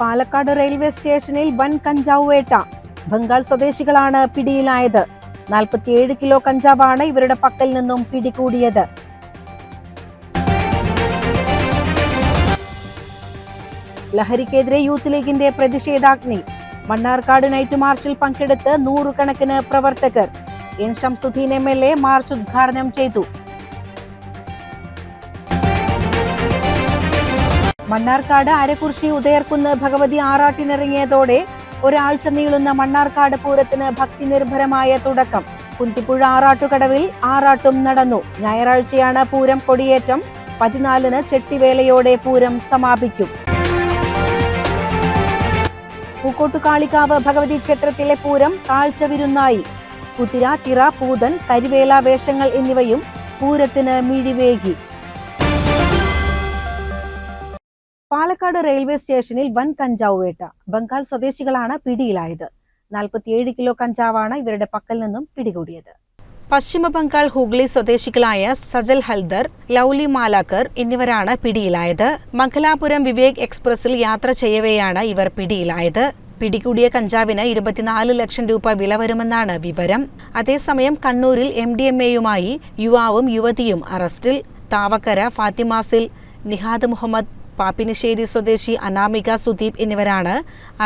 Palakkad railway സ്റ്റേഷനിൽ വൻ കഞ്ചാവ് വേട്ട ബംഗാൾ സ്വദേശികളാണ് പിടിയിലായത്. നാൽപ്പത്തിയേഴ് കിലോ കഞ്ചാവാണ് ഇവരുടെ പക്കൽ നിന്നും പിടികൂടിയത്. ലഹരിക്കെതിരെ യൂത്ത് ലീഗിന്റെ പ്രതിഷേധാഗ്നി. മണ്ണാർക്കാട് നൈറ്റ് മാർച്ചിൽ പങ്കെടുത്ത് നൂറുകണക്കിന് പ്രവർത്തകർ. N Shamsuddin M L A march ഉദ്ഘാടനം ചെയ്തു. മണ്ണാർക്കാട് അരക്കുറിശി ഉദയർക്കുന്ന് ഭഗവതി ആറാട്ടിനിറങ്ങിയതോടെ ഒരാഴ്ച നീളുന്ന മണ്ണാർക്കാട് പൂരത്തിന് ഭക്തി നിർഭരമായ തുടക്കം. കുന്തിപ്പുഴ ആറാട്ടുകടവിൽ ആറാട്ടും നടന്നു. ഞായറാഴ്ചയാണ് പൂരം കൊടിയേറ്റം. പതിനാലിന് ചെട്ടിവേലയോടെ പൂരം സമാപിക്കും. പൂക്കോട്ടുകാളിക്കാവ് ഭഗവതി ക്ഷേത്രത്തിലെ പൂരം കാഴ്ച വിരുന്നായി. കുതിര തിറ പൂതൻ കരിവേല വേഷങ്ങൾ എന്നിവയും പൂരത്തിന് മിഴിവേകി. പാലക്കാട് റെയിൽവേ സ്റ്റേഷനിൽ വൻ കഞ്ചാവ് വേട്ട. ബംഗാൾ സ്വദേശികളാണ് പിടിയിലായത്. നാൽപ്പത്തിയേഴ് കിലോ കഞ്ചാവാണ് ഇവരുടെ പക്കൽ നിന്നും പിടികൂടിയത്. പശ്ചിമ ബംഗാൾ ഹുഗ്ലി സ്വദേശികളായ സജൽ ഹൽദർ ലൗലി മാലാക്കർ എന്നിവരാണ് പിടിയിലായത്. മംഗലാപുരം വിവേക് എക്സ്പ്രസിൽ യാത്ര ചെയ്യവെയാണ് ഇവർ പിടിയിലായത്. പിടികൂടിയ കഞ്ചാവിന് ഇരുപത്തിനാല് ലക്ഷം രൂപ വില വരുമെന്നാണ് വിവരം. അതേസമയം കണ്ണൂരിൽ എം ഡി എം എയുമായി യുവാവും യുവതിയും അറസ്റ്റിൽ. താവക്കര ഫാത്തിമാസിൽ നിഹാദ് മുഹമ്മദ് പാപ്പിനിശ്ശേരി സ്വദേശി അനാമിക സുദീപ് എന്നിവരാണ്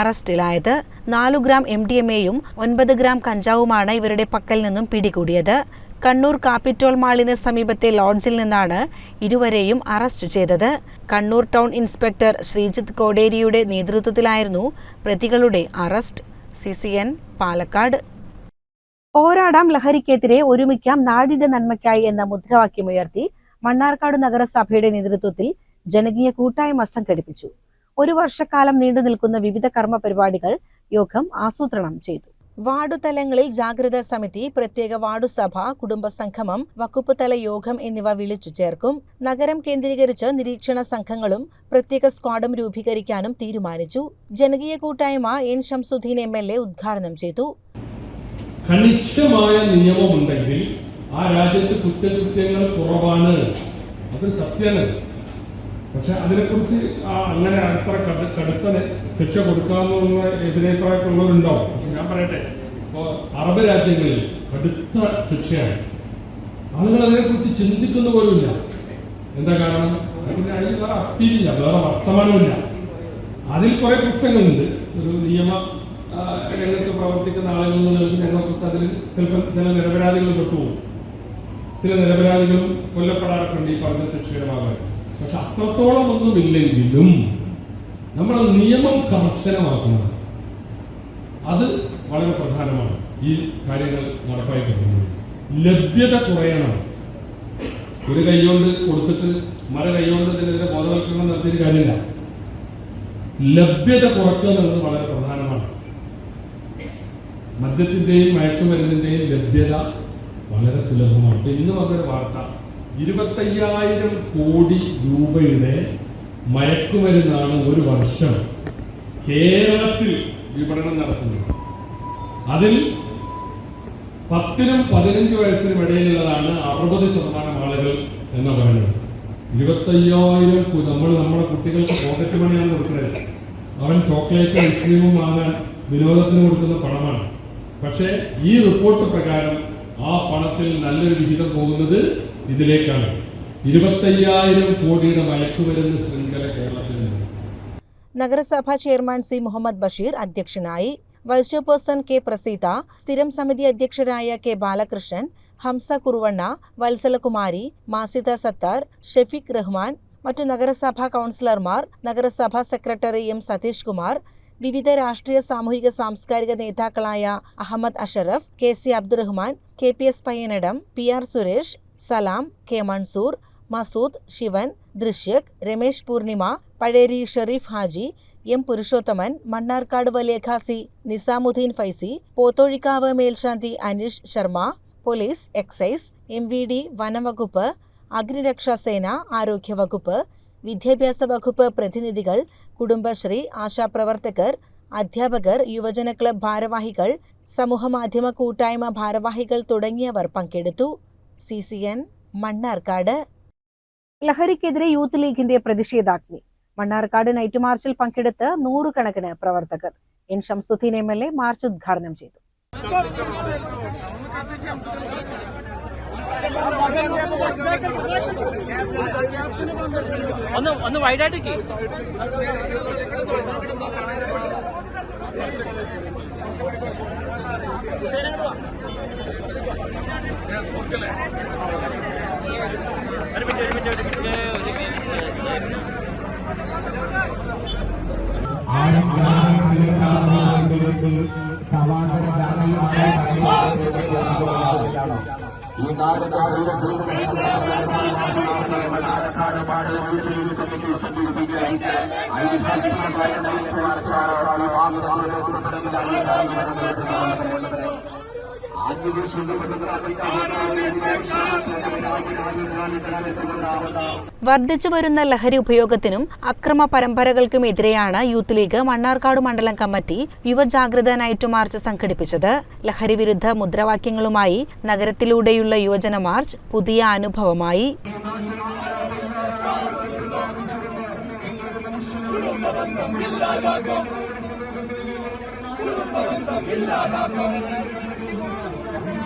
അറസ്റ്റിലായത്. നാലു ഗ്രാം എം ഡി എം എയും ഒൻപത് ഗ്രാം കഞ്ചാവുമാണ് ഇവരുടെ പക്കൽ നിന്നും പിടികൂടിയത്. കണ്ണൂർ കാപ്പിറ്റോൾ മാളിന് സമീപത്തെ ലോഡ്ജിൽ നിന്നാണ് ഇരുവരെയും അറസ്റ്റ് ചെയ്തത്. കണ്ണൂർ ടൗൺ ഇൻസ്പെക്ടർ ശ്രീജിത്ത് കോടേരിയുടെ നേതൃത്വത്തിലായിരുന്നു പ്രതികളുടെ arrest. C C N Palakkad. പോരാടാം ലഹരിക്കെതിരെ ഒരുമിക്കാം നാടിന്റെ നന്മയ്ക്കായി എന്ന മുദ്രാവാക്യം ഉയർത്തി മണ്ണാർക്കാട് നഗരസഭയുടെ നേതൃത്വത്തിൽ ജനകീയ കൂട്ടായ്മ സംഘടിപ്പിച്ചു ഒരു വർഷക്കാലം നീണ്ടു നിൽക്കുന്ന വിവിധ കർമ്മ പരിപാടികൾ യോഗം ആസൂത്രണം ചെയ്തു. വാർഡു തലങ്ങളിൽ ജാഗ്രതാ സമിതി പ്രത്യേക വാർഡു സഭ കുടുംബ സംഗമം വകുപ്പ് തല യോഗം എന്നിവ വിളിച്ചു ചേർക്കും. നഗരം കേന്ദ്രീകരിച്ച് നിരീക്ഷണ സംഘങ്ങളും പ്രത്യേക സ്ക്വാഡും രൂപീകരിക്കാനും തീരുമാനിച്ചു. ജനകീയ കൂട്ടായ്മ N Shamsuddin M L A ഉദ്ഘാടനം ചെയ്തു. കണിശമായ നിയമമുണ്ടെങ്കിൽ ആ രാജ്യത്ത് കുറ്റകൃത്യങ്ങൾ കുറവാണ്. അത് സത്യമാണ് പക്ഷെ അതിനെക്കുറിച്ച് അങ്ങനെ അത്ര കടു കടുത്ത ശിക്ഷ കൊടുക്കാമെന്നുള്ള എതിരേറ്റമായിട്ടുള്ളവരുണ്ടോ പക്ഷെ ഞാൻ പറയട്ടെ ഇപ്പോൾ അറബ് രാജ്യങ്ങളിൽ കടുത്ത ശിക്ഷയാണ്. ആളുകൾ അതിനെക്കുറിച്ച് ചിന്തിക്കുന്ന പോലുമില്ല. എന്താ കാരണം? അതിന് അതിൽ വേറെ അപ്പീലില്ല വേറെ വർത്തമാനമില്ല അതിൽ കുറെ പ്രശ്നങ്ങളുണ്ട്. ഒരു നിയമ രംഗത്ത് പ്രവർത്തിക്കുന്ന ആളുകൾ എന്നുള്ളത് ഞങ്ങൾക്ക് അതിൽ ചിലപ്പോൾ ചില നിരപരാധികൾ പെട്ടുപോകും. ചില നിരപരാധികളും കൊല്ലപ്പെടാറൊക്കെ ഈ പറഞ്ഞ ശിക്ഷയുടെ ഭാഗമായി പക്ഷെ അത്രത്തോളം ഒന്നുമില്ലെങ്കിലും നമ്മൾ നിയമം കർശനമാക്കുന്നത് അത് വളരെ പ്രധാനമാണ്. ഈ കാര്യങ്ങൾ നടപ്പായി കിട്ടുന്നത് ലഭ്യത കുറയണം. ഒരു കൈകൊണ്ട് കൊടുത്തിട്ട് മര കൈകൊണ്ട് ഇതിനെതിരെ ബോധവൽക്കരണം നടത്തിയൊരു കാര്യമില്ല. ലഭ്യത കുറയ്ക്കുക എന്നത് വളരെ പ്രധാനമാണ്. മദ്യത്തിന്റെയും മയക്കുമരുന്നിന്റെയും ലഭ്യത വളരെ സുലഭമാണ്. ഇന്ന് വന്നൊരു വാർത്ത. ഇരുപത്തയ്യായിരം കോടി രൂപയുടെ മയക്കുമരുന്നാണ് ഒരു വർഷം കേരളത്തിൽ വിപണനം നടത്തുന്നത്. അതിൽ പത്തിനും പതിനഞ്ച് വയസ്സിനും ഇടയിലുള്ളതാണ് അറുപത് ശതമാനം ആളുകൾ എന്ന് പറയുന്നത്. ഇരുപത്തയ്യായിരം നമ്മൾ നമ്മുടെ കുട്ടികൾക്ക് പോക്കറ്റ് മണിയാണ് കൊടുക്കുന്നത്. അവൻ ചോക്ലേറ്റ് ഐസ്ക്രീമും വാങ്ങാൻ വിനോദത്തിന് കൊടുക്കുന്ന പണമാണ്. പക്ഷേ ഈ റിപ്പോർട്ട് പ്രകാരം ആ പണത്തിൽ നല്ലൊരു വിഹിതം പോകുന്നത് ഇതിലേക്കാണ് ഇരുപത്തയ്യായിരം കോടിയുടെ മയക്കുമരുന്ന് ശൃംഖല കേരളത്തിലുണ്ട് നഗരസഭാ ചെയർമാൻ സി മുഹമ്മദ് ബഷീർ അധ്യക്ഷനായി വൈസ് ചെയർപേഴ്സൺ കെ പ്രസീത സ്ഥിരം സമിതി അധ്യക്ഷരായ കെ ബാലകൃഷ്ണൻ ഹംസ കുറുവണ്ണ വത്സലകുമാരി മാസിദ സത്താർ ഷെഫീഖ് റഹ്മാൻ മറ്റു നഗരസഭാ കൗൺസിലർമാർ നഗരസഭാ സെക്രട്ടറി എം സതീഷ് കുമാർ വിവിധ രാഷ്ട്രീയ സാമൂഹിക സാംസ്കാരിക നേതാക്കളായ Ahammed Ashraf K C Abdurahman K P S Payyanadam P R Suresh Salam K Mansoor Masood Sivan Drishyak Ramesh Poornima Pazheri Shereef Haji M Purushothaman Mannarkkad വലിയ ഖാസി നിസാമുദ്ദീൻ ഫൈസി പോത്തോഴിക്കാവ് മേൽശാന്തി Aneesh Sharma police excise M V D വനംവകുപ്പ് അഗ്നിരക്ഷാസേന ആരോഗ്യവകുപ്പ് വിദ്യാഭ്യാസ വകുപ്പ് പ്രതിനിധികൾ കുടുംബശ്രീ ആശാപ്രവർത്തകർ അധ്യാപകർ യുവജന ക്ലബ് ഭാരവാഹികൾ സമൂഹമാധ്യമ കൂട്ടായ്മ ഭാരവാഹികൾ തുടങ്ങിയവർ പങ്കെടുത്തു. C C N Mannarkkad. ലഹരിക്കെതിരെ യൂത്ത് ലീഗിന്റെ പ്രതിഷേധാഗ്നി. മണ്ണാർക്കാട് നൈറ്റ് മാർച്ചിൽ പങ്കെടുത്ത് നൂറുകണക്കിന് പ്രവർത്തകർ. N Shamsuddin M L A march ഉദ്ഘാടനം ചെയ്തു. ഒന്ന് ഒന്ന് വൈഡായിട്ടേക്ക് ഒരു മിനിറ്റ് ഒരു മിനിറ്റ് ഒരു മിനിറ്റ് ഒരു മിനിറ്റ് സമാന്തര ഈ നാടിന്റെ വീട്ടിലേക്ക് കമ്മിറ്റി സംഘടിപ്പിക്കാൻ ഐതിഹാസികമായ നൈറ്റ് മാർച്ചാണ് ഈ വാഹനത്തിലേക്ക് പിറകിലായി വർദ്ധിച്ചു വരുന്ന ലഹരി ഉപയോഗത്തിനും അക്രമ പരമ്പരകൾക്കുമെതിരെയാണ് യൂത്ത് ലീഗ് മണ്ണാർക്കാട് മണ്ഡലം കമ്മിറ്റി യുവജാഗ്രത നൈറ്റ് മാർച്ച് സംഘടിപ്പിച്ചത്. ലഹരി വിരുദ്ധ മുദ്രാവാക്യങ്ങളുമായി നഗരത്തിലൂടെയുള്ള യുവജന മാർച്ച് പുതിയ അനുഭവമായി.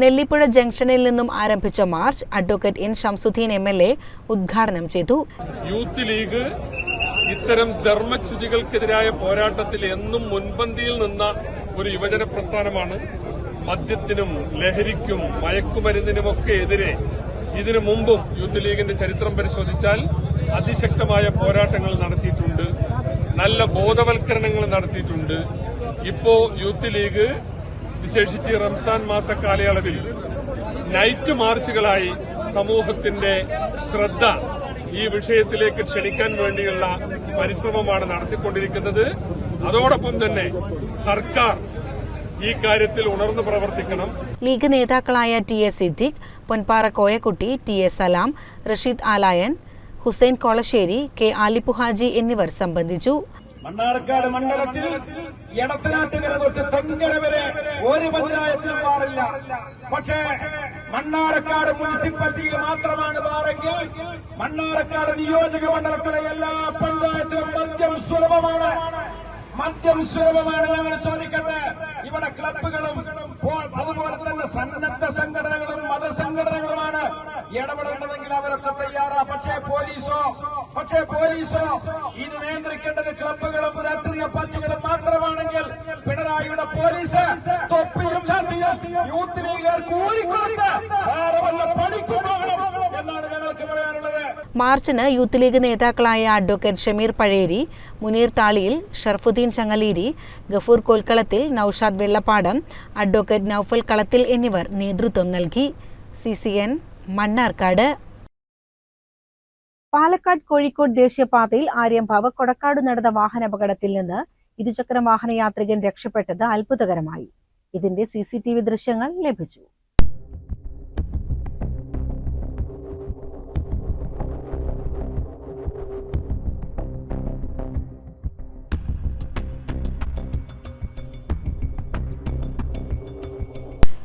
Nellippuzha ജംഗ്ഷനിൽ നിന്നും ആരംഭിച്ച march advocate N Shamsuddin M L A ഉദ്ഘാടനം ചെയ്തു. യൂത്ത് ലീഗ് ഇത്തരം ധർമ്മച്യുതികൾക്കെതിരായ പോരാട്ടത്തിൽ എന്നും മുൻപന്തിയിൽ നിന്ന ഒരു യുവജന പ്രസ്ഥാനമാണ്. മദ്യത്തിനും ലഹരിക്കും മയക്കുമരുന്നിനുമൊക്കെ എതിരെ ഇതിനു മുമ്പും യൂത്ത് ലീഗിന്റെ ചരിത്രം പരിശോധിച്ചാൽ അതിശക്തമായ പോരാട്ടങ്ങൾ നടത്തിയിട്ടുണ്ട്. നല്ല ബോധവൽക്കരണങ്ങൾ നടത്തിയിട്ടുണ്ട്. ഇപ്പോ യൂത്ത് ലീഗ് വിശേഷിച്ച് റംസാൻ മാസ കാലയളവിൽ നൈറ്റ് മാർച്ചുകളായി സമൂഹത്തിന്റെ ശ്രദ്ധ ഈ വിഷയത്തിലേക്ക് ക്ഷണിക്കാൻ വേണ്ടിയുള്ള പരിശ്രമമാണ് നടത്തിക്കൊണ്ടിരിക്കുന്നത്. അതോടൊപ്പം തന്നെ സർക്കാർ ഈ കാര്യത്തിൽ ഉണർന്നു പ്രവർത്തിക്കണം. ലീഗ് നേതാക്കളായ T S Siddique Ponpara Koyakutty T S Salam Rasheed Alayan Hussain Kolassery K Alippuhaji എന്നിവർ സംബന്ധിച്ചു. മണ്ണാർക്കാട് മണ്ഡലത്തിൽ എടത്തനാട്ടുകര തൊട്ട് തെങ്കര വരെ ഒരു പഞ്ചായത്തിലും മാറില്ല പക്ഷേ മണ്ണാർക്കാട് മുനിസിപ്പാലിറ്റിയിൽ മാത്രമാണ് മാറെങ്കിൽ മണ്ണാർക്കാട് നിയോജക മണ്ഡലത്തിലെ എല്ലാ പഞ്ചായത്തിലും മദ്യം സുലഭമാണ്. മദ്യം സുലഭമാണ് ഞങ്ങൾ ചോദിക്കട്ടെ. ഇവിടെ ക്ലബുകളും പോ- അതുപോലെ തന്നെ സന്നദ്ധ സംഘടനകളും മതസംഘടനകളുമാണ് ഇടപെടേണ്ടതെങ്കിൽ അവരൊക്കെ തയ്യാറാ. പക്ഷേ പോലീസോ പക്ഷേ പോലീസോ ഇത് നിയന്ത്രിക്കേണ്ടത് ക്ലബുകളും രാഷ്ട്രീയ പാർട്ടികളും മാത്രമാണെങ്കിൽ പിണറായിയുടെ പോലീസ് തൊപ്പിയും ലാത്തിയും യൂത്ത് ലീഗുകാർ കൂലിക്കൊടുത്ത് വേറെ മാർച്ചിന് യൂത്ത് ലീഗ് നേതാക്കളായ അഡ്വക്കേറ്റ് ഷമീർ പഴേരി മുനീർ താളിയിൽ ഷർഫുദ്ദീൻ ചങ്ങലേരി ഗഫൂർ കോൽക്കളത്തിൽ നൌഷാദ് വെള്ളപ്പാടം അഡ്വക്കേറ്റ് നൌഫൽ കളത്തിൽ എന്നിവർ നേതൃത്വം നൽകി. C C N Mannarkkad. Palakkad Kozhikode ദേശീയപാതയിൽ ആര്യംഭാവ് കൊടക്കാട് നടന്ന വാഹനാപകടത്തിൽ നിന്ന് ഇരുചക്ര വാഹന യാത്രികൻ രക്ഷപ്പെട്ടത് അത്ഭുതകരമായി. ഇതിന്റെ സി സി ടി വി ദൃശ്യങ്ങൾ ലഭിച്ചു.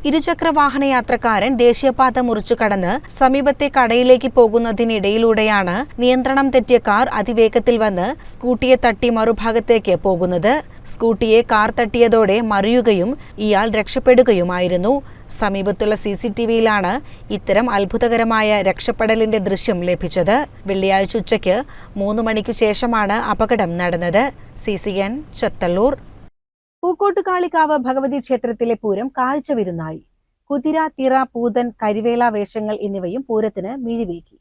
ഇരുചക്ര വാഹന യാത്രക്കാരൻ ദേശീയപാത മുറിച്ചു കടന്ന് സമീപത്തെ കടയിലേക്ക് പോകുന്നതിനിടയിലൂടെയാണ് നിയന്ത്രണം തെറ്റിയ കാർ അതിവേഗത്തിൽ വന്ന് സ്കൂട്ടിയെ തട്ടി മറുഭാഗത്തേക്ക് പോകുന്നത്. സ്കൂട്ടിയെ കാർ തട്ടിയതോടെ മറിയുകയും ഇയാൾ രക്ഷപ്പെടുകയുമായിരുന്നു. സമീപത്തുള്ള സി സി ടി വിയിലാണ് ഇത്തരം അത്ഭുതകരമായ രക്ഷപ്പെടലിന്റെ ദൃശ്യം ലഭിച്ചത്. വെള്ളിയാഴ്ച ഉച്ചയ്ക്ക് മൂന്ന് മണിക്ക് ശേഷമാണ് അപകടം നടന്നത്. C C N Chathallur. Pookkottukalikkavu Bhagavathi ക്ഷേത്രത്തിലെ പൂരം കാഴ്ച വിരുന്നായി. കുതിര തിറ പൂതൻ കരിവേല വേഷങ്ങൾ എന്നിവയും പൂരത്തിന് മിഴിവേകി.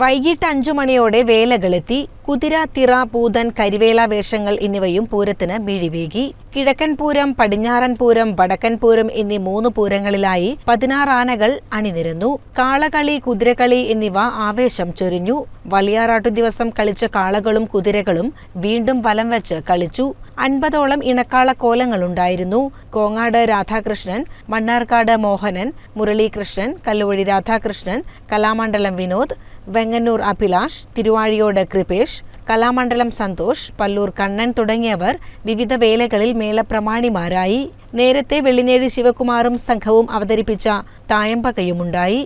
വൈകിട്ട് അഞ്ചു മണിയോടെ വേലകളെത്തി. കുതിര തിറ പൂതൻ കരിവേല വേഷങ്ങൾ എന്നിവയും പൂരത്തിന് മിഴിവേകി. കിഴക്കൻ പൂരം പടിഞ്ഞാറൻ പൂരം വടക്കൻ പൂരം എന്നീ മൂന്ന് പൂരങ്ങളിലായി പതിനാറ് ആനകൾ അണിനിരന്നു. കാളകളി കുതിരകളി എന്നിവ ആവേശം ചൊരിഞ്ഞു. വലിയാറാട്ടു ദിവസം കളിച്ച കാളകളും കുതിരകളും വീണ്ടും വലം വെച്ച് കളിച്ചു. അൻപതോളം ഇണക്കാള കോലങ്ങളുണ്ടായിരുന്നു. കോങ്ങാട് രാധാകൃഷ്ണൻ മണ്ണാർക്കാട് മോഹനൻ മുരളീകൃഷ്ണൻ കല്ലുവഴി രാധാകൃഷ്ണൻ കലാമണ്ഡലം വിനോദ് വെങ്ങന്നൂർ അഭിലാഷ് തിരുവാഴിയോട് കൃപേഷ് കലാമണ്ഡലം സന്തോഷ് പല്ലൂർ കണ്ണൻ തുടങ്ങിയവർ വിവിധ വേലകളിൽ മേളപ്രമാണിമാരായി. നേരത്തെ വെള്ളിനേഴി ശിവകുമാറും സംഘവും അവതരിപ്പിച്ച തായമ്പകയുമുണ്ടായി.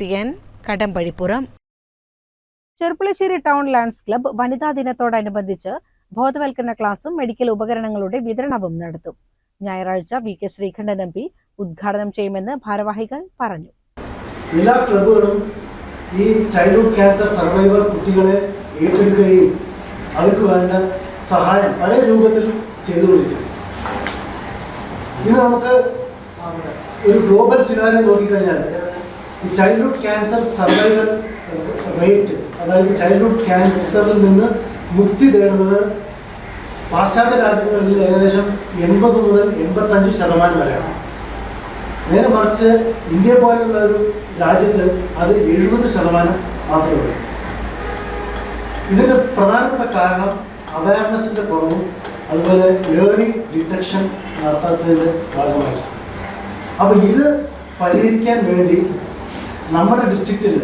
C N Kadampazhipuram Cherpulassery town lands club വനിതാ ദിനത്തോടനുബന്ധിച്ച് ബോധവൽക്കരണ ക്ലാസും മെഡിക്കൽ ഉപകരണങ്ങളുടെ വിതരണവും നടത്തും. ഞായറാഴ്ച V K Sreekandan M P ഉദ്ഘാടനം ചെയ്യുമെന്ന് ഭാരവാഹികൾ പറഞ്ഞു. എല്ലാ ക്ലബുകളും ഈ ചൈൽഡ്ഹുഡ് ക്യാൻസർ സർവൈവർ കുട്ടികളെ ഏറ്റെടുക്കുകയും അവർക്ക് വേണ്ട സഹായം പല രൂപത്തിൽ ചെയ്തുകൊണ്ടിരിക്കും ഇന്ന് നമുക്ക് ഒരു ഗ്ലോബൽ സിനാരി നോക്കിക്കഴിഞ്ഞാൽ ഈ ചൈൽഡ്ഹുഡ് ക്യാൻസർ സർവൈവൽ റേറ്റ് അതായത് ചൈൽഡ്ഹുഡ് ക്യാൻസറിൽ നിന്ന് മുക്തി നേടുന്നത് പാശ്ചാത്യ രാജ്യങ്ങളിൽ ഏകദേശം എൺപത് മുതൽ എൺപത്തഞ്ച് ശതമാനം വരെയാണ്. നേരെ മറിച്ച് ഇന്ത്യ പോലുള്ള ഒരു രാജ്യത്ത് അത് എഴുപത് ശതമാനം മാത്രമേ ഉള്ളൂ. ഇതിന് പ്രധാനപ്പെട്ട കാരണം അവയർനെസിന്റെ കുറവും അതുപോലെ ഏർലി ഡിറ്റക്ഷൻ നടത്താത്തതിന്റെ ഭാഗമായിരിക്കും. അപ്പോൾ ഇത് പരിഹരിക്കാൻ വേണ്ടി നമ്മുടെ ഡിസ്ട്രിക്റ്റിൽ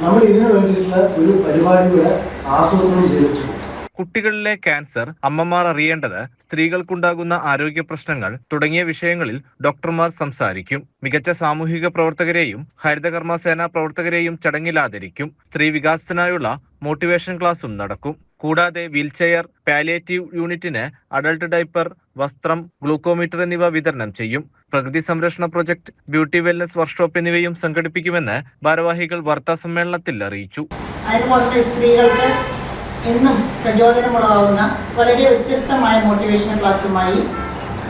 നമ്മൾ ഇതിനു വേണ്ടിയിട്ടുള്ള ഒരു പരിപാടി കൂടെ ആസൂത്രണം ചെയ്തിട്ടുണ്ട്. കുട്ടികളിലെ ക്യാൻസർ അമ്മമാർ അറിയേണ്ടത് സ്ത്രീകൾക്കുണ്ടാകുന്ന ആരോഗ്യ പ്രശ്നങ്ങൾ തുടങ്ങിയ വിഷയങ്ങളിൽ ഡോക്ടർമാർ സംസാരിക്കും. മികച്ച സാമൂഹിക പ്രവർത്തകരെയും ഹരിതകർമ്മ സേനാ പ്രവർത്തകരെയും ചടങ്ങിൽ ആദരിക്കും. സ്ത്രീ വികാസത്തിനായുള്ള മോട്ടിവേഷൻ ക്ലാസും നടക്കും. കൂടാതെ വീൽചെയർ പാലിയേറ്റീവ് യൂണിറ്റിന് അഡൾട്ട് ഡൈപ്പർ വസ്ത്രം ഗ്ലൂക്കോമീറ്റർ എന്നിവ വിതരണം ചെയ്യും. പ്രകൃതി സംരക്ഷണ പ്രൊജക്ട് ബ്യൂട്ടി വെൽനസ് വർക്ക്ഷോപ്പ് എന്നിവയും സംഘടിപ്പിക്കുമെന്ന് ഭാരവാഹികൾ വാർത്താ സമ്മേളനത്തിൽ അറിയിച്ചു. അതിന് പുറത്ത് സ്ത്രീകൾക്ക് എന്നും പ്രചോദനമുളകാവുന്ന വളരെ വ്യത്യസ്തമായ മോട്ടിവേഷണൽ ക്ലാസ്സുമായി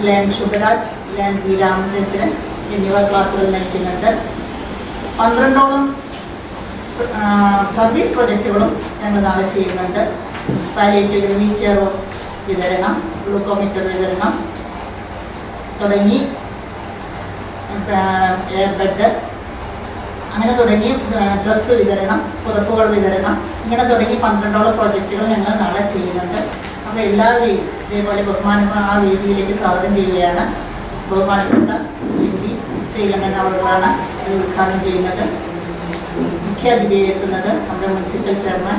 ലാൻ ശുഭരാജ് ലാൻ വി രാമചന്ദ്രൻ എന്നിവർ ക്ലാസ്സുകൾ നയിക്കുന്നുണ്ട്. പന്ത്രണ്ടോളം സർവീസ് പ്രൊജക്റ്റുകളും ഞങ്ങൾ നാളെ ചെയ്യുന്നുണ്ട്. പാലിയേറ്റീവ് വീൽചെയർ വിതരണം ഗ്ലൂക്കോമീറ്റർ വിതരണം തുടങ്ങി എയർ ബെഡ് അങ്ങനെ തുടങ്ങി ഡ്രസ്സ് വിതരണം പുതപ്പുകൾ വിതരണം ഇങ്ങനെ തുടങ്ങി പന്ത്രണ്ടോളം പ്രോജക്റ്റുകൾ ഞങ്ങൾ നാളെ ചെയ്യുന്നുണ്ട്. അപ്പോൾ എല്ലാവരെയും ഇതേപോലെ ബഹുമാനം ആ വേദിയിലേക്ക് സ്വാഗതം ചെയ്യുകയാണ്. ബഹുമാനപ്പെട്ട എം പി ശ്രീലങ്കൻ അവളാണ് ഉദ്ഘാടനം ചെയ്യുന്നത്. മുഖ്യ എത്തുന്നത് നമ്മുടെ മുനിസിപ്പൽ ചെയർമാൻ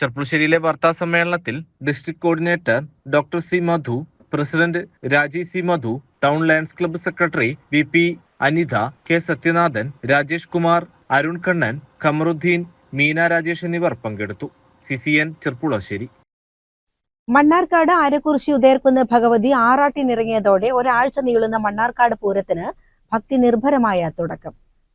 ചെർപ്പുളശ്ശേരിയിലെ വാർത്താ സമ്മേളനത്തിൽ district coordinator doctor C Madhu president Rajeev C Madhu town lions club secretary V P Anitha K Sathyanathan Rajesh Kumar Arun Kannan Khamaruddin Meena Rajesh എന്നിവർ പങ്കെടുത്തു. C C N Cherpulassery. Mannarkkad Arakkurissi Udayarkunnu Bhagavathi ആറാട്ടിനിറങ്ങിയതോടെ ഒരാഴ്ച നീളുന്ന മണ്ണാർക്കാട് പൂരത്തിന് ഭക്തി നിർഭരമായ തുടക്കം.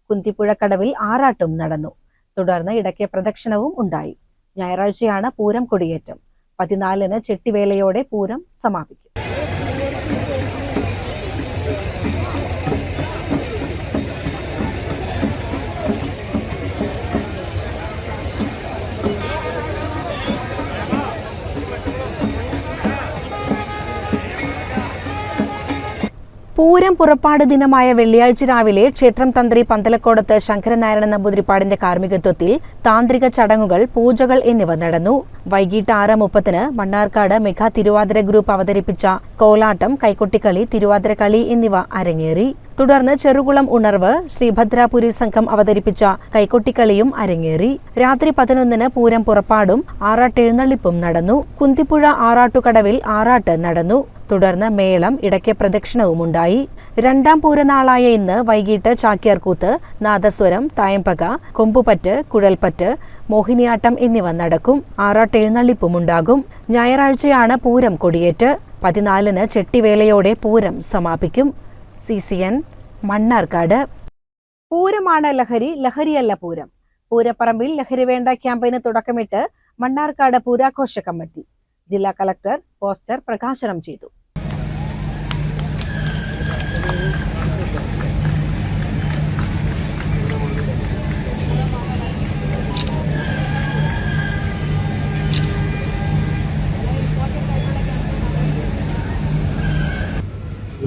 കുന്തിപ്പുഴക്കടവിൽ ആറാട്ടും നടന്നു. തുടർന്ന് ഇടയ്ക്ക് പ്രദക്ഷിണവും ഉണ്ടായി. ഞായറാഴ്ചയാണ് പൂരം കൊടിയേറ്റം. പതിനാലിന് ചെട്ടിവേലയോടെ പൂരം സമാപിക്കും. പൂരം പുറപ്പാട് ദിനമായ വെള്ളിയാഴ്ച രാവിലെ ക്ഷേത്രം തന്ത്രി പന്തലക്കോടത്ത് ശങ്കരനാരായണ നമ്പൂതിരിപ്പാടിന്റെ കാർമ്മികത്വത്തിൽ താന്ത്രിക ചടങ്ങുകൾ പൂജകൾ എന്നിവ നടന്നു. വൈകിട്ട് ആറ് മുപ്പതിന് മണ്ണാർക്കാട് മെഗാ തിരുവാതിര ഗ്രൂപ്പ് അവതരിപ്പിച്ച കോലാട്ടം കൈക്കൊട്ടിക്കളി തിരുവാതിരക്കളി എന്നിവ അരങ്ങേറി. തുടർന്ന് ചെറുകുളം ഉണർവ് ശ്രീഭദ്രാപുരി സംഘം അവതരിപ്പിച്ച കൈകൊട്ടിക്കളിയും അരങ്ങേറി. രാത്രി പതിനൊന്നിന് പൂരം പുറപ്പാടും ആറാട്ടെഴുന്നള്ളിപ്പും നടന്നു. കുന്തിപ്പുഴ ആറാട്ടുകടവിൽ ആറാട്ട് നടന്നു. തുടർന്ന് മേളം ഇടയ്ക്ക് പ്രദക്ഷിണവുമുണ്ടായി രണ്ടാം പൂരനാളായ ഇന്ന് വൈകിട്ട് ചാക്യാർകൂത്ത് നാദസ്വരം തായമ്പക കൊമ്പുപറ്റ് കുഴൽപ്പറ്റ് മോഹിനിയാട്ടം എന്നിവ നടക്കും. ആറാട്ടെഴുന്നള്ളിപ്പുമുണ്ടാകും ഞായറാഴ്ചയാണ് പൂരം കൊടിയേറ്റ്. പതിനാലിന് ചെട്ടിവേലയോടെ പൂരം സമാപിക്കും. C C N Mannarkkad. പൂരമാണ് ലഹരി ലഹരിയല്ല പൂരം. പൂരപ്പറമ്പിൽ ലഹരി വേണ്ട ക്യാമ്പയിന് തുടക്കമിട്ട് മണ്ണാർക്കാട് പൂരാഘോഷ കമ്മിറ്റി. ജില്ലാ കളക്ടർ പോസ്റ്റർ പ്രകാശനം ചെയ്തു.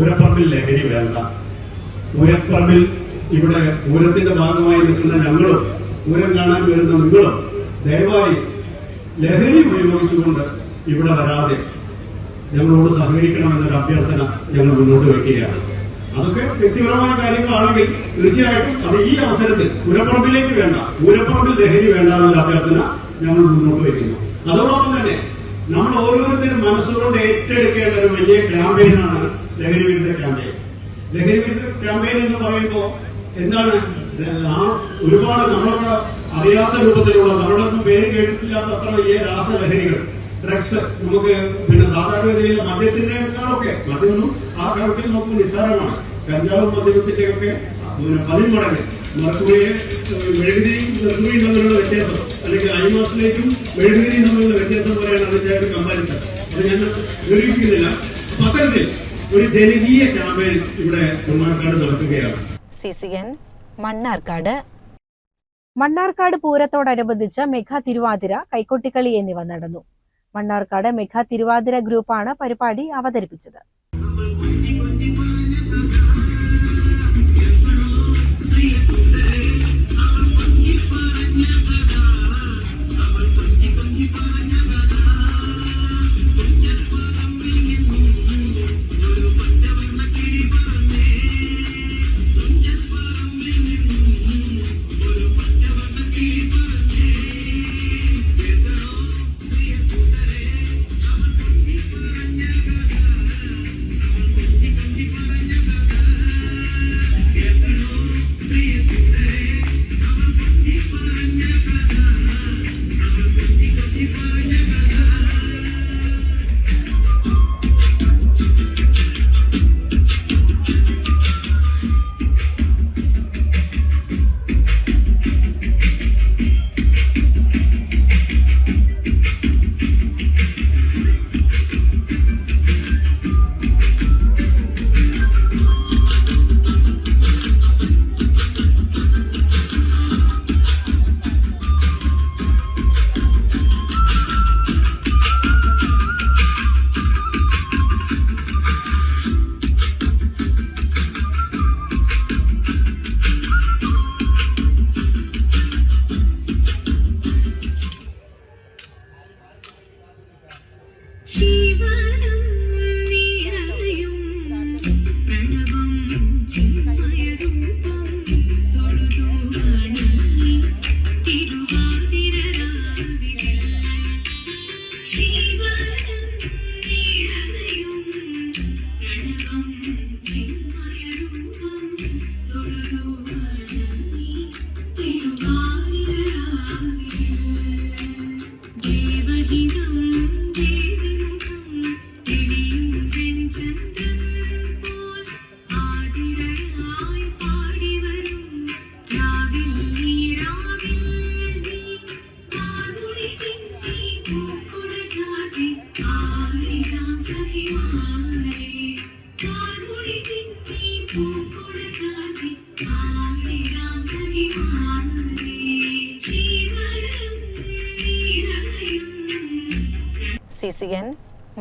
പൂരപ്പറമ്പിൽ ലഹരി വേണ്ട പൂരപ്പറമ്പിൽ ഇവിടെ പൂരത്തിന്റെ ഭാഗമായി നിൽക്കുന്ന ഞങ്ങളും പൂരം കാണാൻ വരുന്ന നിങ്ങളും ദയവായി ലഹരി ഉപയോഗിച്ചുകൊണ്ട് ഇവിടെ വരാതെ ഞങ്ങളോട് സഹകരിക്കണമെന്നൊരു അഭ്യർത്ഥന ഞങ്ങൾ മുന്നോട്ട് വയ്ക്കുകയാണ്. അതൊക്കെ വ്യക്തിപരമായ കാര്യങ്ങളാണെങ്കിൽ തീർച്ചയായിട്ടും അത് ഈ അവസരത്തിൽ പൂരപ്പറമ്പിലേക്ക് വേണ്ട പൂരപ്പറമ്പിൽ ലഹരി വേണ്ട എന്നൊരു അഭ്യർത്ഥന ഞങ്ങൾ മുന്നോട്ട് വയ്ക്കുന്നു. അതോടൊപ്പം തന്നെ നമ്മൾ ഓരോരുത്തരും മനസ്സുകൊണ്ട് ഏറ്റെടുക്കേണ്ട ഒരു വലിയ ക്യാമ്പയിനാണ് ലഹരി വിരുദ്ധ ക്യാമ്പയിൻ. ലഹരി വിരുദ്ധ ക്യാമ്പയിൻ എന്ന് പറയുമ്പോൾ എന്താണ്? ഒരുപാട് നമ്മൾക്ക് അറിയാത്ത രൂപത്തിലുള്ള നമ്മളൊന്നും പേര് കേട്ടിട്ടില്ലാത്ത അത്ര വലിയ രാസലഹരികൾ ഡ്രഗ്സ് നമുക്ക് പിന്നെ സാധാരണഗതിയിൽ മദ്യത്തിന്റെക്കാളൊക്കെ മദ്യമൊന്നും ആ കാര്യത്തിൽ നമുക്ക് നിസ്സാരമാണ്. കഞ്ചാവും മദ്യത്തിന്റെ ഒക്കെ പതിന്മടങ്ങ് മറക്കുമയെ മെഴുകുതിരിയും തമ്മിലുള്ള വ്യത്യാസം അല്ലെങ്കിൽ ഐമാസിലേക്കും മെഴുകുതിരിയും തമ്മിലുള്ള വ്യത്യാസം പോലെയാണ് അതിന്റെ ഒരു അത് ഞാൻ വിവരിക്കുന്നില്ല അപ്പൊ അത്തരത്തിൽ ഒരു ജനകീയ ക്യാമ്പയിൻ ഇവിടെ മണ്ണാർക്കാട് നടത്തുകയാണ്. C C N Mannarkkad. Mannarkkad പൂരത്തോടനുബന്ധിച്ച് mega Thiruvathira കൈക്കൊട്ടിക്കളി എന്നിവ നടന്നു. മണ്ണാർക്കാട് മെഗാ തിരുവാതിര ഗ്രൂപ്പാണ് പരിപാടി അവതരിപ്പിച്ചത്.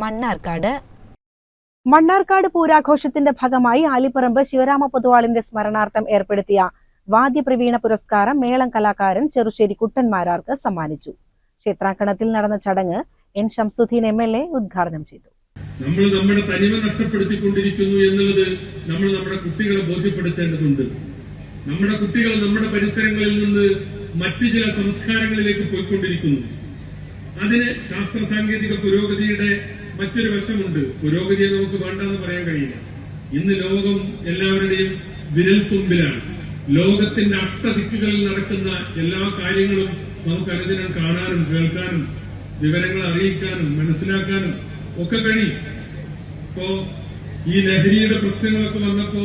മണ്ണാർക്കാട്. മണ്ണാർക്കാട് പൂരാഘോഷത്തിന്റെ ഭാഗമായി ആലിപ്പറമ്പ് ശിവരാമ പൊതുവാളിന്റെ സ്മരണാർത്ഥം ഏർപ്പെടുത്തിയ വാദ്യപ്രവീണ പുരസ്കാരം മേളം കലാകാരൻ ചെറുശ്ശേരി കുട്ടന്മാരാർക്ക് സമ്മാനിച്ചു. ക്ഷേത്രാങ്കണത്തിൽ നടന്ന ചടങ്ങ് N Shamsuddin M L A ഉദ്ഘാടനം ചെയ്തു. നമ്മൾ നമ്മുടെ തനിമ നഷ്ടപ്പെടുത്തിക്കൊണ്ടിരിക്കുന്നു എന്നുള്ളത് നമ്മൾ നമ്മുടെ കുട്ടികളെ ബോധ്യപ്പെടുത്തേണ്ടതുണ്ട്. നമ്മുടെ കുട്ടികൾ നമ്മുടെ പരിസരങ്ങളിൽ നിന്ന് മറ്റു ചില സംസ്കാരങ്ങളിലേക്ക് പോയിക്കൊണ്ടിരിക്കുന്നു. അതിന് ശാസ്ത്ര സാങ്കേതിക പുരോഗതിയുടെ മറ്റൊരു വശമുണ്ട്. പുരോഗതിയെ നമുക്ക് വേണ്ടെന്ന് പറയാൻ കഴിയില്ല. ഇന്ന് ലോകം എല്ലാവരുടെയും വിരൽത്തുമ്പിലാണ് ലോകത്തിന്റെ അഷ്ടദിക്കുകളിൽ നടക്കുന്ന എല്ലാ കാര്യങ്ങളും നമുക്ക് അനുദിനം കാണാനും കേൾക്കാനും വിവരങ്ങൾ അറിയിക്കാനും മനസ്സിലാക്കാനും ഒക്കെ കഴിയും. ഇപ്പോ ഈ ലഹരിയുടെ പ്രശ്നങ്ങളൊക്കെ വന്നപ്പോ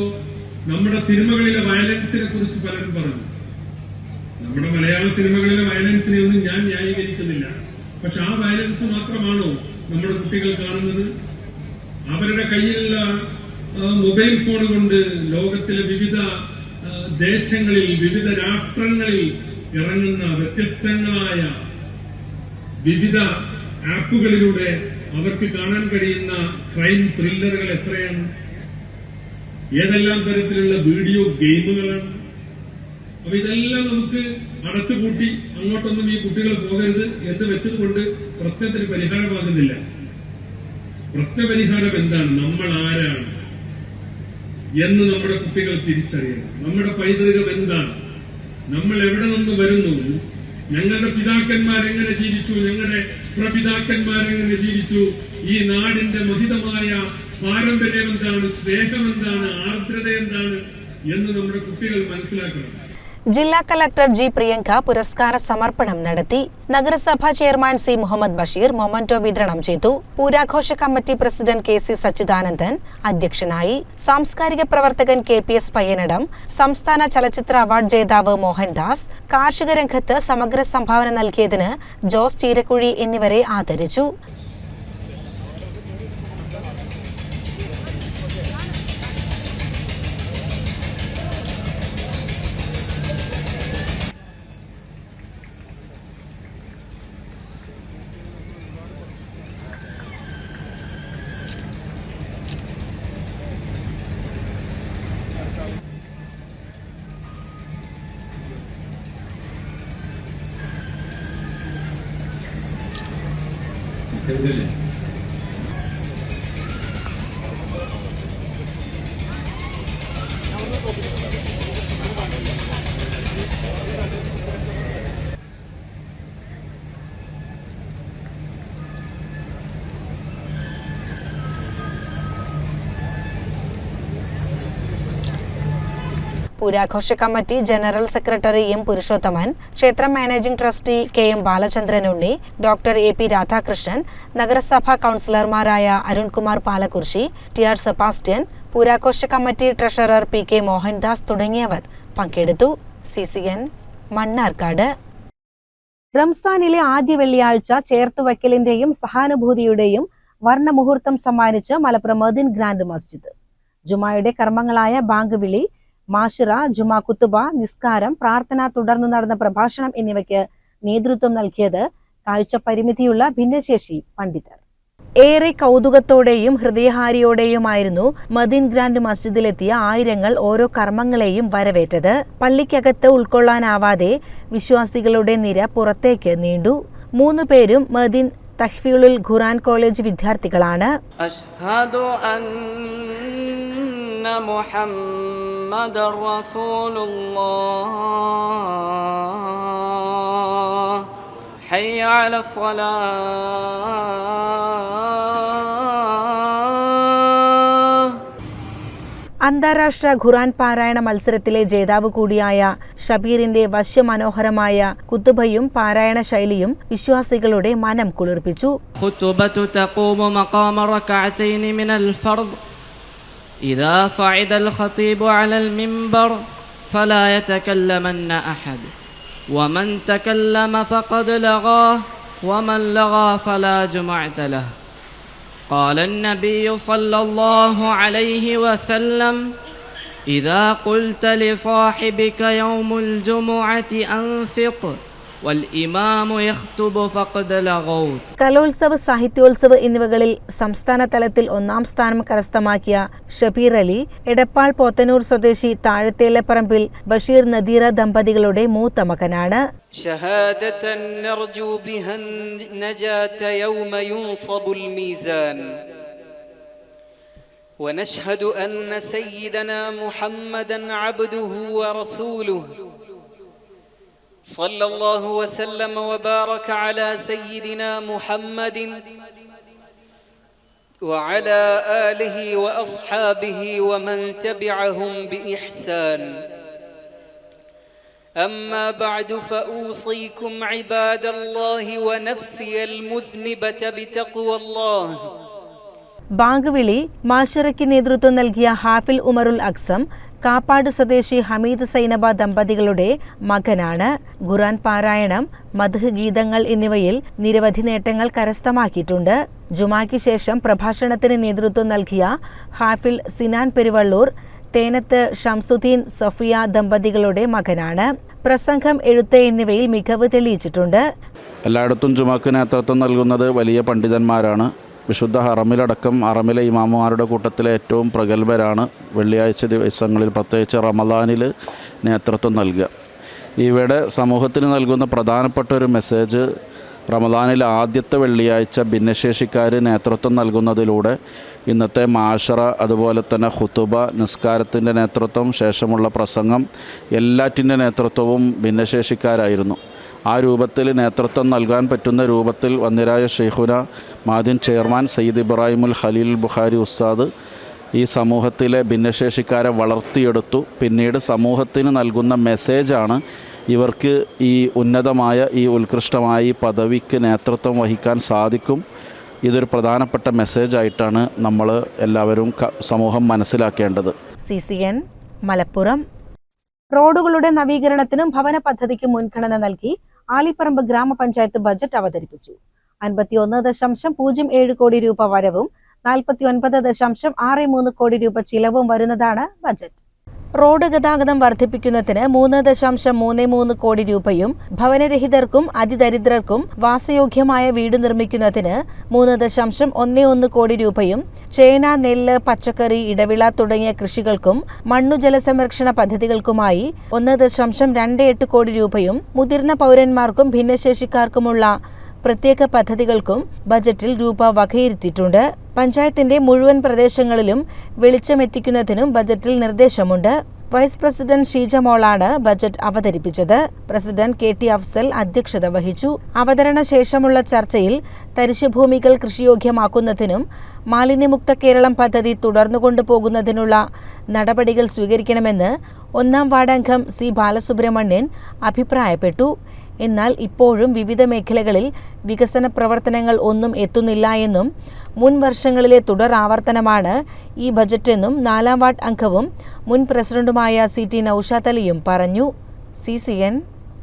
നമ്മുടെ സിനിമകളിലെ വയലൻസിനെ കുറിച്ച് പലരും പറഞ്ഞു. നമ്മുടെ മലയാള സിനിമകളിലെ വയലൻസിനെ ഒന്നും ഞാൻ ന്യായീകരിക്കുന്നില്ല. പക്ഷെ ആ വയലൻസ് മാത്രമാണോ നമ്മുടെ കുട്ടികൾ കാണുന്നത്? അവരുടെ കയ്യിലുള്ള മൊബൈൽ ഫോൺ കൊണ്ട് ലോകത്തിലെ വിവിധ ദേശങ്ങളിൽ വിവിധ രാഷ്ട്രങ്ങളിൽ ഇറങ്ങുന്ന വ്യത്യസ്തങ്ങളായ വിവിധ ആപ്പുകളിലൂടെ അവർക്ക് കാണാൻ കഴിയുന്ന ക്രൈം ത്രില്ലറുകൾ എത്രയാണ്? ഏതെല്ലാം തരത്തിലുള്ള വീഡിയോ ഗെയിമുകളാണ്? അപ്പൊ ഇതെല്ലാം നമുക്ക് അടച്ചുപൂട്ടി അങ്ങോട്ടൊന്നും ഈ കുട്ടികൾ പോകരുത് എന്ന് വെച്ചതുകൊണ്ട് പ്രശ്നത്തിന് പരിഹാരമാകുന്നില്ല. പ്രശ്നപരിഹാരം എന്താണ്? നമ്മൾ ആരാണ്? എന്ന് നമ്മുടെ കുട്ടികൾ തിരിച്ചറിയണം. നമ്മുടെ പൈതൃകം എന്താണ്? നമ്മൾ എവിടെ നിന്ന് വരുന്നു? ഞങ്ങളുടെ പിതാക്കന്മാർ എങ്ങനെ ജീവിച്ചു? ഞങ്ങളുടെ പ്രപിതാക്കന്മാർ എങ്ങനെ ജീവിച്ചു? ഈ നാടിന്റെ മഹിതമായ പാരമ്പര്യം എന്താണ്? സ്നേഹം എന്താണ്? ആർദ്രത എന്താണ്? എന്ന് നമ്മുടെ കുട്ടികൾ മനസ്സിലാക്കണം. ജില്ലാ കലക്ടർ ജി പ്രിയങ്ക പുരസ്കാര സമർപ്പണം നടത്തി. നഗരസഭാ chairman C Muhammad Basheer memento വിതരണം ചെയ്തു. പൂരാഘോഷ committee president K C Sachidanandan അധ്യക്ഷനായി. സാംസ്കാരിക പ്രവർത്തകൻ കെ പി എസ് പയ്യനടം. സംസ്ഥാന ചലച്ചിത്ര അവാർഡ് ജേതാവ് മോഹൻദാസ് കാർഷിക രംഗത്ത് സമഗ്ര സംഭാവന നൽകിയതിന് ജോസ് ചീരക്കുഴി എന്നിവരെ ആദരിച്ചു. Entendi. പൂരാഘോഷ committee general secretary M Purushothaman ക്ഷേത്രം managing trustee K M Balachandran Unni doctor A P Radhakrishnan നഗരസഭാ കൗൺസിലർമാരായ Arunkumar Palakkurissi T R Sebastian പൂരാഘോഷ committee treasurer P K Mohandas തുടങ്ങിയവർ പങ്കെടുത്തു. C C N Mannarkkad. റംസാനിലെ ആദ്യ വെള്ളിയാഴ്ച ചേർത്തുവയ്ക്കലിന്റെയും സഹാനുഭൂതിയുടെയും വർണമുഹൂർത്തം സമ്മാനിച്ച് മലപ്പുറം മദീൻ ഗ്രാൻഡ് മസ്ജിദ്. ജുമായുടെ കർമ്മങ്ങളായ ബാങ്ക് വിളി മാഷിറ ജുമാ കുത്തുബ നിസ്കാരം പ്രാർത്ഥന തുടർന്ന് നടന്ന പ്രഭാഷണം എന്നിവയ്ക്ക് നേതൃത്വം നൽകിയത് കാഴ്ച പരിമിതിയുള്ള ഭിന്നശേഷി പണ്ഡിതർ. ഏറെ കൗതുകത്തോടെയും ഹൃദയഹാരിയോടെയുമായിരുന്നു മദീൻ ഗ്രാൻഡ് മസ്ജിദിലെത്തിയ ആയിരങ്ങൾ ഓരോ കർമ്മങ്ങളെയും വരവേറ്റത്. പള്ളിക്കകത്ത് ഉൾക്കൊള്ളാനാവാതെ വിശ്വാസികളുടെ നിര പുറത്തേക്ക് നീണ്ടു. മൂന്ന് പേരും മദീൻ തഹ്ഫീളുൽ ഖുറാൻ കോളേജ് വിദ്യാർത്ഥികളാണ്. അഷ്ഹദു അൻ أن محمد رسول الله حي على الصلاة അന്താരാഷ്ട്ര ഖുറാൻ പാരായണ മത്സരത്തിലെ ജേതാവ് കൂടിയായ ഷബീറിന്റെ വശ്യമനോഹരമായ കുത്തുബയും പാരായണ ശൈലിയും വിശ്വാസികളുടെ മനം കുളിർപ്പിച്ചു إذا صعد الخطيب على المنبر فلا يتكلمن أحد. ومن تكلم فقد لغاه ومن لغى فلا جمعة له. قال النبي صلى الله عليه وسلم إذا قلت لصاحبك يوم الجمعة أنصت والإمام يخطب فقد لغوت കലോത്സവ് സാഹിത്യോത്സവ് എന്നിവകളിൽ സംസ്ഥാന തലത്തിൽ ഒന്നാം സ്ഥാനം കരസ്ഥമാക്കിയ ഷബീർ അലി എടപ്പാൾ പോത്തനൂർ സ്വദേശി താഴത്തേലപ്പറമ്പിൽ ബഷീർ നദീറ ദമ്പതികളുടെ മൂത്ത മകനാണ് شهادة نرجو بها النجاة يوم ينصب الميزان ونشهد أن سيدنا محمدا عبده ورسوله صلى الله وسلم وبارك على سيدنا محمد وعلى آله وأصحابه ومن تبعهم بإحسان أما بعد فأوصيكم عباد الله ونفسي المذنبة بتقوى الله ബാങ്ക് വിളി മാഷിറയ്ക്ക് നേതൃത്വം നൽകിയ ഹാഫിൽ ഉമറുൽ അക്സം കാപ്പാട് സ്വദേശി ഹമീദ് സൈനബ ദമ്പതികളുടെ മകനാണ്. ഖുറാൻ പാരായണം മധുഹ് ഗീതങ്ങൾ എന്നിവയിൽ നിരവധി നേട്ടങ്ങൾ കരസ്ഥമാക്കിയിട്ടുണ്ട്. ജുമാക്ക് ശേഷം പ്രഭാഷണത്തിന് നേതൃത്വം നൽകിയ ഹാഫിൽ സിനാൻ പെരുവള്ളൂർ തേനത്ത് ഷംസുദ്ദീൻ സഫിയ ദമ്പതികളുടെ മകനാണ്. പ്രസംഗം എഴുത്ത് എന്നിവയിൽ മികവ് തെളിയിച്ചിട്ടുണ്ട്. എല്ലായിടത്തും ജുമാക്ക് നേതൃത്വം നൽകുന്നത് വലിയ പണ്ഡിതന്മാരാണ്. വിശുദ്ധ ഹറമിലടക്കം ഹറമിലെ ഇമാമുമാരുടെ കൂട്ടത്തിലെ ഏറ്റവും പ്രഗത്ഭരാണ്. വെള്ളിയാഴ്ച ദിവസങ്ങളിൽ പ്രത്യേകിച്ച് റമദാനിൽ നേതൃത്വം നൽകുക. ഇവിടെ സമൂഹത്തിന് നൽകുന്ന പ്രധാനപ്പെട്ട ഒരു മെസ്സേജ് റമദാനിൽ ആദ്യത്തെ വെള്ളിയാഴ്ച ഭിന്നശേഷിക്കാർ നേതൃത്വം നൽകുന്നതിലൂടെ ഇന്നത്തെ മാഷറ അതുപോലെ തന്നെ ഹുത്തുബ നിസ്കാരത്തിന്റെ നേതൃത്വം ശേഷമുള്ള പ്രസംഗം എല്ലാറ്റിന്റെ നേതൃത്വവും ഭിന്നശേഷിക്കാരായിരുന്നു. ആ രൂപത്തിൽ നേതൃത്വം നൽകാൻ പറ്റുന്ന രൂപത്തിൽ വന്നിരായ ഷെയ്ഖുന മാദിൻ ചെയർമാൻ സയ്യിദ് ഇബ്രാഹിമുൽ ഖലീൽ ബുഖാരി ഉസ്താദ് ഈ സമൂഹത്തിലെ ഭിന്നശേഷിക്കാരെ വളർത്തിയെടുത്തു. പിന്നീട് സമൂഹത്തിന് നൽകുന്ന മെസ്സേജാണ് ഇവർക്ക് ഈ ഉന്നതമായ ഈ ഉത്കൃഷ്ടമായ ഈ പദവിക്ക് നേതൃത്വം വഹിക്കാൻ സാധിക്കും. ഇതൊരു പ്രധാനപ്പെട്ട മെസ്സേജായിട്ടാണ് നമ്മൾ എല്ലാവരും സമൂഹം മനസ്സിലാക്കേണ്ടത്. C C N Malappuram. റോഡുകളുടെ നവീകരണത്തിനും ഭവന പദ്ധതിക്കും മുൻഗണന നൽകി ആലിപ്പറമ്പ് ഗ്രാമപഞ്ചായത്ത് ബജറ്റ് അവതരിപ്പിച്ചു. അൻപത്തിയൊന്ന് ദശാംശം പൂജ്യം ഏഴ് കോടി രൂപ വരവും നാൽപ്പത്തി ഒൻപത് ദശാംശം ആറ് മൂന്ന് കോടി രൂപ ചിലവും വരുന്നതാണ് ബജറ്റ്. റോഡ് ഗതാഗതം വർദ്ധിപ്പിക്കുന്നതിന് മൂന്ന് ദശാംശം മൂന്ന് മൂന്ന് കോടി രൂപയും ഭവനരഹിതർക്കും അതിദരിദ്രർക്കും വാസയോഗ്യമായ വീട് നിർമ്മിക്കുന്നതിന് മൂന്ന് ദശാംശം ഒന്ന് ഒന്ന് കോടി രൂപയും ചേന നെല്ല് പച്ചക്കറി ഇടവിള തുടങ്ങിയ കൃഷികൾക്കും മണ്ണു ജലസംരക്ഷണ പദ്ധതികൾക്കുമായി ഒന്ന് ദശാംശം രണ്ട് എട്ട് കോടി രൂപയും മുതിർന്ന പൗരന്മാർക്കും ഭിന്നശേഷിക്കാർക്കുമുള്ള പ്രത്യേക പദ്ധതികൾക്കും ബജറ്റിൽ രൂപ വകയിരുത്തിയിട്ടുണ്ട്. പഞ്ചായത്തിന്റെ മുഴുവൻ പ്രദേശങ്ങളിലും വെളിച്ചമെത്തിക്കുന്നതിനും ബജറ്റിൽ നിർദ്ദേശമുണ്ട്. വൈസ് പ്രസിഡന്റ് ഷീജ മോളാണ് ബജറ്റ് അവതരിപ്പിച്ചത്. പ്രസിഡന്റ് കെ ടി അഫ്സൽ അധ്യക്ഷത വഹിച്ചു. അവതരണ ശേഷമുള്ള ചർച്ചയിൽ തരിശുഭൂമികൾ കൃഷിയോഗ്യമാക്കുന്നതിനും മാലിന്യമുക്ത കേരളം പദ്ധതി തുടർന്നു കൊണ്ടുപോകുന്നതിനുള്ള നടപടികൾ സ്വീകരിക്കണമെന്ന് ഒന്നാം വാർഡംഗം സി ബാലസുബ്രഹ്മണ്യൻ അഭിപ്രായപ്പെട്ടു. എന്നാൽ ഇപ്പോഴും വിവിധ മേഖലകളിൽ വികസന പ്രവർത്തനങ്ങൾ ഒന്നും എത്തുന്നില്ല എന്നും മുൻ വർഷങ്ങളിലെ തുടർ ആവർത്തനമാണ് ഈ ബജറ്റെന്നും നാലാം വാർഡ് അംഗവും മുൻ പ്രസിഡന്റുമായ സി ടി നൌഷാദ് അലിയും പറഞ്ഞു. C C N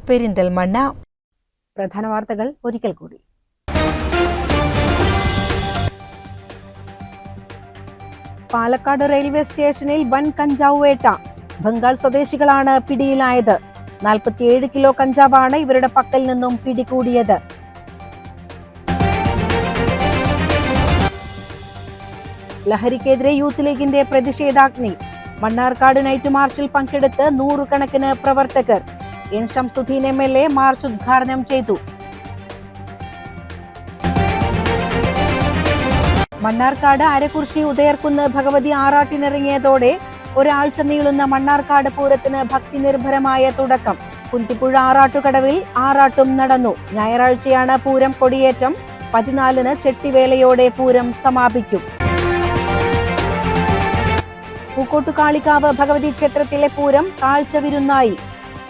Perinthalmanna. പ്രധാന വാർത്തകൾ ഒരിക്കൽ കൂടി. പാലക്കാട് റെയിൽവേ സ്റ്റേഷനിൽ വൻ കഞ്ചാവ് വേട്ട ബംഗാൾ സ്വദേശികളാണ് പിടിയിലായത്. നാൽപ്പത്തിയേഴ് കിലോ കഞ്ചാവാണ് ഇവരുടെ പക്കൽ നിന്നും പിടികൂടിയത്. ലഹരിക്കെതിരെ യൂത്ത് ലീഗിന്റെ പ്രതിഷേധാഗ്നി. മണ്ണാർക്കാട് നൈറ്റ് മാർച്ചിൽ പങ്കെടുത്ത് നൂറുകണക്കിന് പ്രവർത്തകർ. N Shamsuddin M L A march ഉദ്ഘാടനം ചെയ്തു. മണ്ണാർക്കാട് അരക്കുറിശി ഉദയർക്കുന്ന് ഭഗവതി ആറാട്ടിനിറങ്ങിയതോടെ ഒരാഴ്ച നീളുന്ന മണ്ണാർക്കാട് പൂരത്തിന് ഭക്തി നിർഭരമായ തുടക്കം. കുന്തിപ്പുഴ ആറാട്ടുകടവിൽ ആറാട്ടും നടന്നു. ഞായറാഴ്ചയാണ് പൂരം കൊടിയേറ്റം. പതിനാലിന് ചെട്ടിവേലയോടെ പൂരം സമാപിക്കും. പൂക്കോട്ടുകാളിക്കാവ് ഭഗവതി ക്ഷേത്രത്തിലെ പൂരം കാഴ്ച വിരുന്നായി.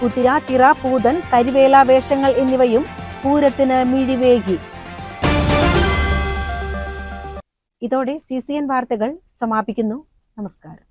കുതിര തിറ പൂതൻ കരിവേല വേഷങ്ങൾ എന്നിവയും പൂരത്തിന് മിഴിവേകി. ഇതോടെ സി സി എൻ വാർത്തകൾ സമാപിക്കുന്നു. നമസ്കാരം.